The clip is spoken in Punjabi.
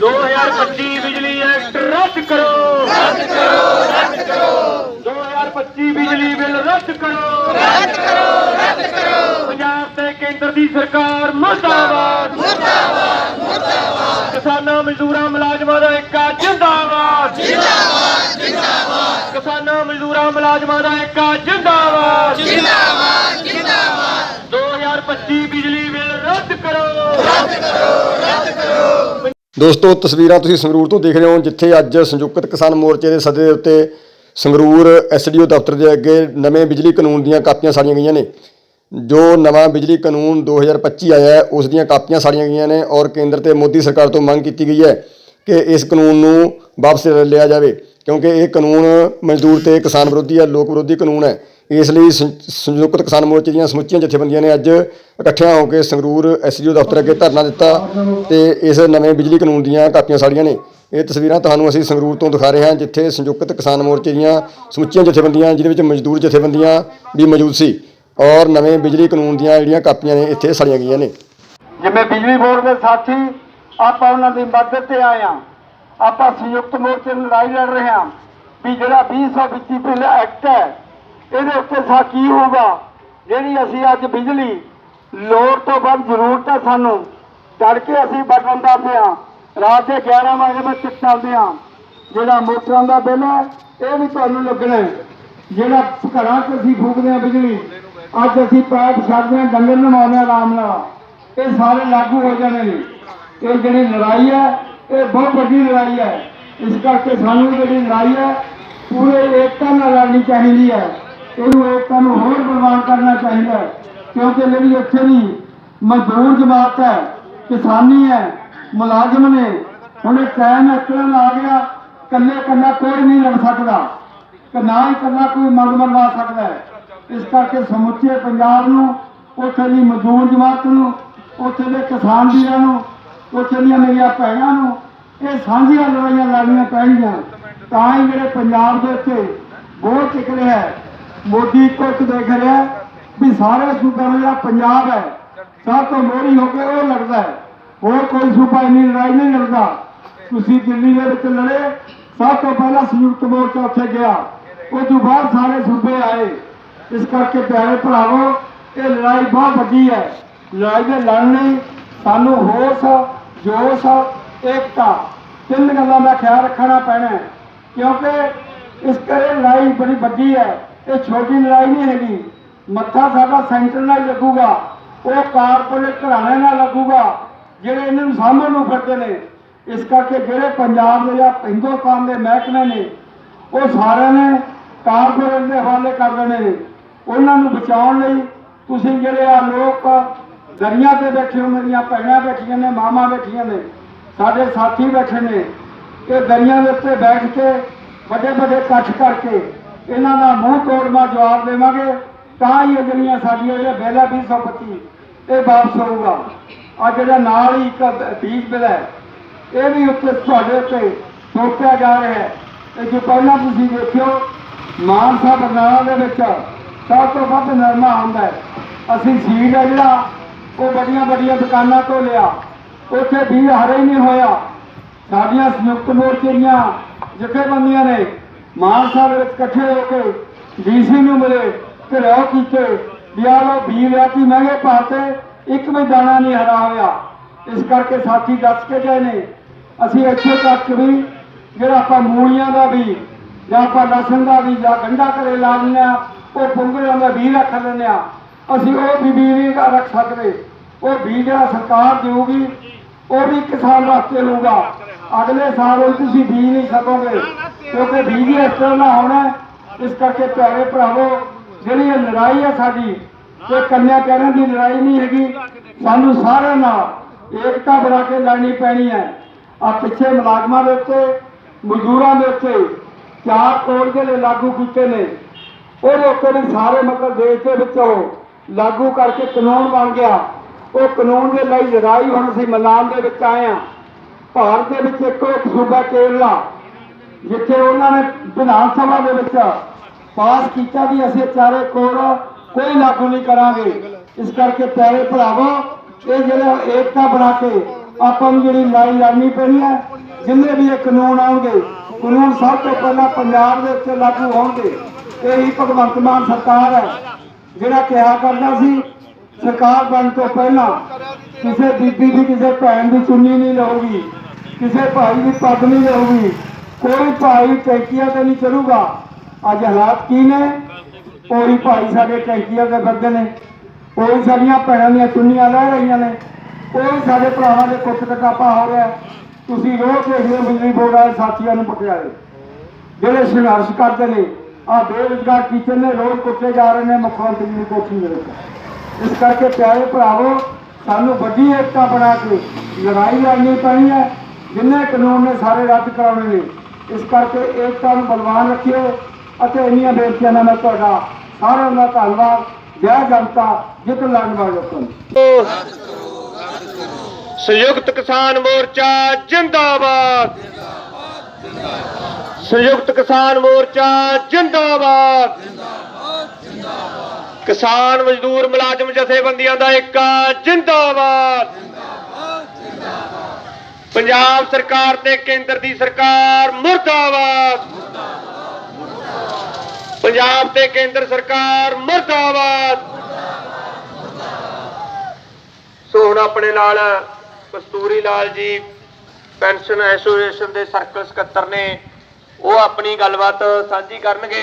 2025 ਬਿਜਲੀ ਐਕਟ ਰੱਦ ਕਰੋ। ਰੱਦ ਕਰੋ ਰੱਦ ਕਰੋ। 2025 ਬਿਜਲੀ ਬਿੱਲ ਰੱਦ ਕਰੋ। ਰੱਦ ਕਰੋ ਰੱਦ ਕਰੋ। ਪੰਜਾਬ ਤੇ ਕੇਂਦਰ ਦੀ ਸਰਕਾਰ ਮੁਰਦਾਬਾਦ। ਮੁਰਦਾਬਾਦ ਮੁਰਦਾਬਾਦ। ਕਿਸਾਨਾਂ ਮਜ਼ਦੂਰਾਂ ਮੁਲਾਜ਼ਮਾਂ ਦਾ ਏਕਾ ਜਿੰਦਾਬਾਦ। ਜਿੰਦਾਬਾਦ ਜਿੰਦਾਬਾਦ। ਕਿਸਾਨਾਂ ਮਜ਼ਦੂਰਾਂ ਮੁਲਾਜ਼ਮਾਂ ਦਾ ਏਕਾ ਜਿੰਦਾਬਾਦ। ਜਿੰਦਾਬਾਦ ਜਿੰਦਾਬਾਦ। 2025 ਬਿਜਲੀ ਬਿੱਲ ਰੱਦ ਕਰੋ। ਦੋਸਤੋ, ਤਸਵੀਰਾਂ ਤੁਸੀਂ ਸੰਗਰੂਰ ਤੋਂ ਦੇਖ ਰਹੇ ਹੋ, ਜਿੱਥੇ ਅੱਜ ਸੰਯੁਕਤ ਕਿਸਾਨ ਮੋਰਚੇ ਦੇ ਸੱਦੇ ਦੇ ਉੱਤੇ ਸੰਗਰੂਰ ਐਸਡੀਓ ਦਫ਼ਤਰ ਦੇ ਅੱਗੇ ਨਵੇਂ ਬਿਜਲੀ ਕਾਨੂੰਨ ਦੀਆਂ ਕਾਪੀਆਂ ਸਾੜੀਆਂ ਗਈਆਂ ਨੇ। ਜੋ ਨਵਾਂ ਬਿਜਲੀ ਕਾਨੂੰਨ 2025 ਆਇਆ ਹੈ, ਉਸ ਦੀਆਂ ਕਾਪੀਆਂ ਸਾੜੀਆਂ ਗਈਆਂ ਨੇ ਔਰ ਕੇਂਦਰ ਤੇ ਮੋਦੀ ਸਰਕਾਰ ਤੋਂ ਮੰਗ ਕੀਤੀ ਗਈ ਹੈ ਕਿ ਇਸ ਕਾਨੂੰਨ ਨੂੰ ਵਾਪਸ ਲਿਆ ਜਾਵੇ, ਕਿਉਂਕਿ ਇਹ ਕਾਨੂੰਨ ਮਜ਼ਦੂਰ ਤੇ ਕਿਸਾਨ ਵਿਰੋਧੀ ਹੈ, ਲੋਕ ਵਿਰੋਧੀ ਕਾਨੂੰਨ ਹੈ। ਇਸ ਲਈ ਸੰਯੁਕਤ ਕਿਸਾਨ ਮੋਰਚੇ ਦੀਆਂ ਸਮੁੱਚੀਆਂ ਜਥੇਬੰਦੀਆਂ ਨੇ ਅੱਜ ਇਕੱਠਿਆਂ ਹੋ ਕੇ ਸੰਗਰੂਰ ਐਸਡੀਓ ਦਫ਼ਤਰ ਅੱਗੇ ਧਰਨਾ ਦਿੱਤਾ ਤੇ ਇਸ ਨਵੇਂ ਬਿਜਲੀ ਕਾਨੂੰਨ ਦੀਆਂ ਕਾਪੀਆਂ ਸਾੜੀਆਂ ਨੇ। ਇਹ ਤਸਵੀਰਾਂ ਤੁਹਾਨੂੰ ਅਸੀਂ ਸੰਗਰੂਰ ਤੋਂ ਦਿਖਾ ਰਹੇ ਹਾਂ, ਜਿੱਥੇ ਸੰਯੁਕਤ ਕਿਸਾਨ ਮੋਰਚੇ ਦੀਆਂ ਸਮੁੱਚੀਆਂ ਜਥੇਬੰਦੀਆਂ, ਜਿਹਦੇ ਵਿੱਚ ਮਜ਼ਦੂਰ ਜਥੇਬੰਦੀਆਂ ਵੀ ਮੌਜੂਦ ਸੀ ਔਰ ਨਵੇਂ ਬਿਜਲੀ ਕਾਨੂੰਨ ਦੀਆਂ ਜਿਹੜੀਆਂ ਕਾਪੀਆਂ ਨੇ, ਇੱਥੇ ਸਾੜੀਆਂ ਗਈਆਂ ਨੇ। ਜਿਵੇਂ ਬਿਜਲੀ ਬੋਰਡ ਦੇ ਸਾਥੀ, ਆਪਾਂ ਉਹਨਾਂ ਦੀ ਮਦਦ ਤੇ ਆਏ ਹਾਂ। ਆਪਾਂ ਸੰਯੁਕਤ ਮੋਰਚੇ ਨਾਲ ਲੜਾਈ ਲੜ ਰਹੇ ਹਾਂ ਵੀ ਜਿਹੜਾ 2025 ਬਿੱਲ ਐਕਟ ਹੈ ਇਹਦੇ ਉੱਤੇ ਸਾ ਕੀ ਹੋਊਗਾ? ਜਿਹੜੀ ਅਸੀਂ ਅੱਜ ਬਿਜਲੀ ਲੋੜ ਤੋਂ ਵੱਧ ਜ਼ਰੂਰਤ ਹੈ ਸਾਨੂੰ, ਤੜਕੇ ਅਸੀਂ ਬਟਨ ਦੱਬਦੇ ਹਾਂ, ਰਾਤ ਦੇ 11 ਵਜੇ ਵਿੱਚ ਚੱਲਦੇ ਹਾਂ, ਜਿਹੜਾ ਮੋਟਰਾਂ ਦਾ ਬਿੱਲ ਹੈ, ਇਹ ਵੀ ਤੁਹਾਨੂੰ ਲੱਗਣਾ ਜਿਹੜਾ ਘਰਾਂ 'ਚ ਅਸੀਂ ਫੂਕਦੇ ਹਾਂ ਬਿਜਲੀ, ਅੱਜ ਅਸੀਂ ਪੈਪ ਛੱਡਦੇ ਹਾਂ, ਡੰਗਰ ਨਵਾਉਂਦੇ ਹਾਂ ਆਰਾਮ ਨਾਲ, ਇਹ ਸਾਰੇ ਲਾਗੂ ਹੋ ਜਾਣੇ ਨੇ। ਇਹ ਜਿਹੜੀ ਲੜਾਈ ਹੈ, ਇਹ ਬਹੁਤ ਵੱਡੀ ਲੜਾਈ ਹੈ। ਇਸ ਕਰਕੇ ਸਾਨੂੰ ਜਿਹੜੀ ਲੜਾਈ ਹੈ, ਪੂਰੇ ਏਕਤਾ ਨਾਲ ਲੜਨੀ ਚਾਹੀਦੀ ਹੈ। ਇਹਨੂੰ ਏਕਤਾ ਨੂੰ ਹੋਰ ਬਲਵਾਨ ਕਰਨਾ ਚਾਹੀਦਾ ਕਿਉਂਕਿ ਜਿਹੜੀ ਇੱਥੇ ਦੀ ਮਜ਼ਦੂਰ ਜਮਾਤ ਹੈ, ਕਿਸਾਨੀ ਹੈ, ਮੁਲਾਜ਼ਮ ਨੇ, ਹੁਣ ਟਾਈਮ ਇਸ ਤਰ੍ਹਾਂ ਆ ਗਿਆ ਕੱਲੇ ਕੱਲਾ ਕੋਈ ਨਹੀਂ ਲੜ ਸਕਦਾ ਕਿ ਨਾ ਹੀ ਕੱਲਾ ਕੋਈ ਮੰਗ ਮਨਵਾ ਸਕਦਾ ਇਸ ਕਰਕੇ ਸਮੁੱਚੇ ਪੰਜਾਬ ਨੂੰ, ਉੱਥੇ ਦੀ ਮਜ਼ਦੂਰ ਜਮਾਤ ਨੂੰ, ਉੱਥੇ ਦੇ ਕਿਸਾਨ ਵੀਰਾਂ ਨੂੰ, ਉੱਥੇ ਦੀਆਂ ਮੇਰੀਆਂ ਭੈਣਾਂ ਨੂੰ, ਇਹ ਸਾਂਝੀਆਂ ਲੜਾਈਆਂ ਲੜਨੀਆਂ ਪੈਣਗੀਆਂ। ਤਾਂ ਹੀ ਜਿਹੜੇ ਪੰਜਾਬ ਦੇ ਉੱਤੇ ਬੋਝ ਟਿਕ ਰਿਹਾ ਹੈ ਮੋਦੀ ਇੱਕੋ ਇੱਕ ਦੇਖ ਰਿਹਾ ਵੀ ਸਾਰੇ ਸੂਬਿਆਂ ਦਾ ਜਿਹੜਾ ਪੰਜਾਬ ਹੈ, ਸਭ ਤੋਂ ਮੋਹਰੀ ਹੋ ਕੇ ਉਹ ਲੜਦਾ ਹੈ। ਹੋਰ ਕੋਈ ਸੂਬਾ ਇੰਨੀ ਲੜਾਈ ਨਹੀਂ ਲੜਦਾ। ਤੁਸੀਂ ਦਿੱਲੀ ਦੇ ਵਿੱਚ ਲੜੇ, ਸਭ ਤੋਂ ਪਹਿਲਾਂ ਸੰਯੁਕਤ ਮੋਰਚਾ ਉੱਥੇ ਗਿਆ। ਉਸ ਤੋਂ ਬਾਅਦ ਸਾਰੇ ਸੂਬੇ ਆਏ। ਇਸ ਕਰਕੇ ਪਿਆਰੇ ਭਰਾਵੋ, ਇਹ ਲੜਾਈ ਬਹੁਤ ਵੱਡੀ ਹੈ। ਲੜਾਈ ਦੇ ਲੜਨ ਲਈ ਸਾਨੂੰ ਹੋਸ਼ ਜੋਸ਼ ਏਕਤਾ। ਤਿੰਨ ਗੱਲਾਂ ਦਾ ਖਿਆਲ ਰੱਖਣਾ ਪੈਣਾ ਕਿਉਂਕਿ ਇਸ ਕਰੇ ਲੜਾਈ ਬੜੀ ਵੱਡੀ ਹੈ। ਇਹ ਛੋਟੀ ਲੜਾਈ ਨਹੀਂ ਹੈਗੀ। ਮੱਥਾ ਸਾਡਾ ਸੈਂਟਰ ਨਾਲ ਲੱਗੂਗਾ। ਉਹ ਕਾਰਪੋਰੇਟ ਘਰਾਣੇ ਨਾਲ ਲੱਗੂਗਾ, ਜਿਹੜੇ ਇਹਨਾਂ ਨੂੰ ਸਾਂਭਣ ਨੂੰ ਫਿਰਦੇ ਨੇ। ਇਸ ਕਰਕੇ ਜਿਹੜੇ ਪੰਜਾਬ ਦੇ ਜਾਂ ਹਿੰਦੁਸਤਾਨ ਦੇ ਮਹਿਕਮੇ ਨੇ, ਉਹ ਸਾਰਿਆਂ ਨੇ ਕਾਰਪੋਰੇਟ ਦੇ ਹਵਾਲੇ ਕਰ ਦੇਣੇ ਨੇ। ਉਹਨਾਂ ਨੂੰ ਬਚਾਉਣ ਲਈ ਤੁਸੀਂ ਜਿਹੜੇ ਆ ਲੋਕ ਦਰਿਆ ਤੇ ਬੈਠੇ ਹੋ, ਮੇਰੀਆਂ ਭੈਣਾਂ ਬੈਠੀਆਂ ਨੇ ਮਾਮਾ ਬੈਠੀਆਂ ਨੇ, ਸਾਡੇ ਸਾਥੀ ਬੈਠੇ ਨੇ ਇਹ ਦਰਿਆ ਦੇ ਉੱਤੇ ਬੈਠ ਕੇ ਵੱਡੇ ਵੱਡੇ ਇਕੱਠ ਕਰਕੇ ਇਹਨਾਂ ਦਾ ਮੂੰਹ ਤੋੜਵਾ ਜਵਾਬ ਦੇਵਾਂਗੇ। ਤਾਂ ਹੀ ਜਿਹੜੀਆਂ ਸਾਡੀਆਂ ਜਿਹੜੇ ਬਿੱਲ ਹੈ 225 ਇਹ ਵਾਪਸ ਹੋਊਗਾ ਆ ਜਿਹੜਾ ਨਾਲ ਹੀ ਇੱਕ ਬੀਜ ਬਿੱਲ ਹੈ, ਇਹ ਵੀ ਉੱਤੇ ਤੁਹਾਡੇ ਉੱਤੇ ਸੋਪਿਆ ਜਾ ਰਿਹਾ ਹੈ। ਇਹ ਜੋ ਪਹਿਲਾਂ ਤੁਸੀਂ ਦੇਖਿਓ ਮਾਨਸਾ ਬਰਨਾਲਾ ਦੇ ਵਿੱਚ ਸਭ ਤੋਂ ਵੱਧ ਨਰਮਾ ਹੁੰਦਾ ਹੈ। ਅਸੀਂ ਸੀਡ ਹੈ ਜਿਹੜਾ, ਉਹ ਵੱਡੀਆਂ ਵੱਡੀਆਂ ਦੁਕਾਨਾਂ ਤੋਂ ਲਿਆ। ਉੱਥੇ ਵੀ ਹਰੇ ਹੀ ਨਹੀਂ ਹੋਇਆ। ਸਾਡੀਆਂ ਸੰਯੁਕਤ ਮੋਰਚੇ ਦੀਆਂ ਜਥੇਬੰਦੀਆਂ ਨੇ ਮਾਨਸਾ ਦੇ ਵਿੱਚ ਇਕੱਠੇ ਹੋ ਕੇ ਡੀਸੀ ਨੂੰ ਮਿਲੇ ਘਿਰਾਓ ਕੀਤੇ, ਵੀ ਆਹ ਲਓ ਵੀ ਲਿਆਤੀ ਮਹਿੰਗੇ ਭਾਅ ਇੱਕ ਵੀ ਦਾਣਾ ਨਹੀਂ ਹਰਾ ਹੋਇਆ ਇਸ ਕਰਕੇ ਸਾਥੀ ਦੱਸ ਕੇ ਗਏ ਨੇ, ਅਸੀਂ ਇੱਥੇ ਤੱਕ ਵੀ ਜਿਹੜਾ ਆਪਾਂ ਮੂਲੀਆਂ ਦਾ ਵੀ ਜਾਂ ਆਪਾਂ ਲਸਣ ਦਾ ਵੀ ਜਾਂ ਗੰਡਾ ਘਰੇ ਲਾ ਲੈਂਦੇ ਹਾਂ, ਉਹ ਪੁੰਗਰਿਆਂ ਦਾ ਵੀ ਰੱਖ ਲੈਂਦੇ ਹਾਂ। ਅਸੀਂ ਉਹ ਵੀ ਬੀਜ ਨਹੀਂ ਰੱਖ ਸਕਦੇ। ਉਹ ਬੀਜ ਜਿਹੜਾ ਸਰਕਾਰ ਦੇਊਗੀ, ਉਹ ਵੀ ਕਿਸਾਨ ਵਾਸਤੇ ਲਊਗਾ। ਅਗਲੇ ਸਾਲ ਉਹ ਤੁਸੀਂ ਬੀਜ ਨਹੀਂ ਸਕੋਗੇ। ਕਿਉਂਕਿ ਬੀਜ ਇਸ ਤਰ੍ਹਾਂ ਦਾ ਹੋਣਾ ਇਸ ਕਰਕੇ ਪਿਆਰੇ ਭਰਾਵੋ, ਜਿਹੜੀ ਇਹ ਲੜਾਈ ਹੈ ਸਾਡੀ ਇਹ ਕੰਨਿਆ ਕਹਿਣ ਦੀ ਲੜਾਈ ਨਹੀਂ ਹੈਗੀ, ਸਾਨੂੰ ਸਾਰਿਆਂ ਨਾਲ ਏਕਤਾ ਬਣਾ ਕੇ ਲੜਨੀ ਪੈਣੀ ਹੈ। ਆ ਪਿੱਛੇ ਮੁਲਾਜ਼ਮਾਂ ਦੇ ਉੱਤੇ, ਮਜ਼ਦੂਰਾਂ ਦੇ ਉੱਤੇ ਚਾਰ ਕੋੜ ਜਿਹੜੇ ਲਾਗੂ ਕੀਤੇ ਨੇ। ਉਹਦੇ ਉੱਤੇ ਵੀ ਸਾਰੇ, ਮਤਲਬ ਦੇਸ਼ ਦੇ ਵਿੱਚ ਲਾਗੂ ਕਰਕੇ ਕਾਨੂੰਨ ਬਣ ਗਿਆ। ਉਹ ਕਾਨੂੰਨ ਦੇ ਲਈ ਲੜਾਈ ਹੁਣ ਅਸੀਂ ਮੈਦਾਨ ਦੇ ਵਿੱਚ ਆਏ ਹਾਂ। ਭਾਰਤ ਦੇ ਵਿੱਚ ਇੱਕੋ ਇੱਕ ਸੂਬਾ ਕੇਰਲਾ। ਜਿੱਥੇ ਉਹਨਾਂ ਨੇ ਵਿਧਾਨ ਸਭਾ ਦੇ ਵਿੱਚ ਪਾਸ ਕੀਤਾ ਵੀ ਅਸੀਂ ਚਾਰੇ ਕੋਲ ਕੋਈ ਲਾਗੂ ਨਹੀਂ ਕਰਾਂਗੇ। ਇਸ ਕਰਕੇ ਪਿਆਰੇ ਭਰਾਵੋ, ਇਹ ਜਿਹੜਾ ਏਕਤਾ ਬਣਾ ਕੇ ਆਪਾਂ ਨੂੰ ਜਿਹੜੀ ਲੜਾਈ ਲੜਨੀ ਪੈਣੀ ਹੈ, ਜਿੰਨੇ ਵੀ ਇਹ ਕਾਨੂੰਨ ਆਉਣਗੇ, ਕਾਨੂੰਨ ਸਭ ਤੋਂ ਪਹਿਲਾਂ ਪੰਜਾਬ ਦੇ ਉੱਤੇ ਲਾਗੂ ਹੋਣਗੇ। ਇਹ ਹੀ ਭਗਵੰਤ ਮਾਨ ਸਰਕਾਰ ਹੈ, ਜਿਹੜਾ ਕਿਹਾ ਕਰਦਾ ਸੀ, ਸਰਕਾਰ ਬਣ ਤੋਂ ਪਹਿਲਾਂ ਕਿਸੇ ਬੀਬੀ ਦੀ ਕਿਸੇ ਭੈਣ ਦੀ ਚੁੰਨੀ ਨਹੀਂ ਲਊਗੀ, ਕਿਸੇ ਭਾਈ ਦੀ ਪੱਗ ਨਹੀਂ ਲਊਗੀ। ਕੋਈ ਭਾਈ ਟੈਂਕੀਆਂ ਤੇ ਨਹੀਂ ਚੜੂਗਾ ਅੱਜ ਹਾਲਾਤ ਕੀ ਨੇ? ਕੋਈ ਭਾਈ ਸਾਡੇ ਟੈਂਕੀਆਂ ਤੇ ਫਿਰਦੇ ਨੇ। ਕੋਈ ਸਾਡੀਆਂ ਭੈਣਾਂ ਦੀਆਂ ਚੁੰਨੀਆਂ ਲੈ ਰਹੀਆਂ ਨੇ। ਕੋਈ ਸਾਡੇ ਭਰਾਵਾਂ ਦੇ ਕੁੱਟ ਕਟਾਪਾ ਹੋ ਰਿਹਾ ਤੁਸੀਂ ਰੋਜ਼ ਦੇਖਦੇ ਹੋ ਬਿਜਲੀ ਬੋਰਡ ਵਾਲੇ ਸਾਥੀਆਂ ਨੂੰ ਪਟਿਆਲੇ ਜਿਹੜੇ ਸੰਘਰਸ਼ ਕਰਦੇ ਨੇ ਆ ਬੇਰੁਜ਼ਗਾਰ ਟੀਚਰ ਨੇ, ਰੋਜ਼ ਕੁੱਟੇ ਜਾ ਰਹੇ ਨੇ ਮੁੱਖ ਮੰਤਰੀ ਨੂੰ ਕੋਠੀ ਦੇ ਇਸ ਕਰਕੇ ਪਿਆਰੇ ਭਰਾਵੋ, ਸਾਨੂੰ ਵੱਡੀ ਏਕਤਾ ਬਣਾ ਕੇ ਲੜਾਈ ਲੜਨੀ ਪੈਣੀ ਹੈ। ਜਿੰਨੇ ਕਾਨੂੰਨ ਨੇ ਸਾਰੇ ਰੱਦ ਕਰਾਉਣੇ ਨੇ। ਇਸ ਕਰਕੇ ਏਕਤਾ ਨੂੰ ਬਲਵਾਨ ਰੱਖਿਓ ਅਤੇ ਇੰਨੀਆਂ ਬੇਨਤੀਆਂ ਨਾਲ ਮੈਂ ਤੁਹਾਡਾ ਸਾਰਿਆਂ ਦਾ ਧੰਨਵਾਦ, ਜੈ ਜਨਤਾ, ਜਿੱਤ ਲੜਨ ਵਾਲੇ ਲੋਕਾਂ ਸੰਯੁਕਤ ਕਿਸਾਨ ਮੋਰਚਾ ਜਿੰਦਾਬਾਦ। ਸੰਯੁਕਤ ਕਿਸਾਨ ਮੋਰਚਾ ਜਿੰਦਾਬਾਦ। ਕਿਸਾਨ ਮਜ਼ਦੂਰ ਮੁਲਾਜ਼ਮ ਜਥੇਬੰਦੀਆਂ ਦਾ ਏਕਾ ਜਿੰਦਾਬਾਦ। ਪੰਜਾਬ ਸਰਕਾਰ ਤੇ ਕੇਂਦਰ ਦੀ ਸਰਕਾਰ ਮੁਰਦਾਬਾਦ। ਪੰਜਾਬ ਤੇ ਕੇਂਦਰ ਸਰਕਾਰ ਮੁਰਦਾਬਾਦ। ਸੋ ਹੁਣ ਆਪਣੇ ਨਾਲ ਕਸਤੂਰੀ ਲਾਲ ਜੀ ਪੈਨਸ਼ਨ ਐਸੋਸੀਏਸ਼ਨ ਦੇ ਸਰਕਲ ਸਕੱਤਰ ਨੇ, ਉਹ ਆਪਣੀ ਗੱਲਬਾਤ ਸਾਂਝੀ ਕਰਨਗੇ।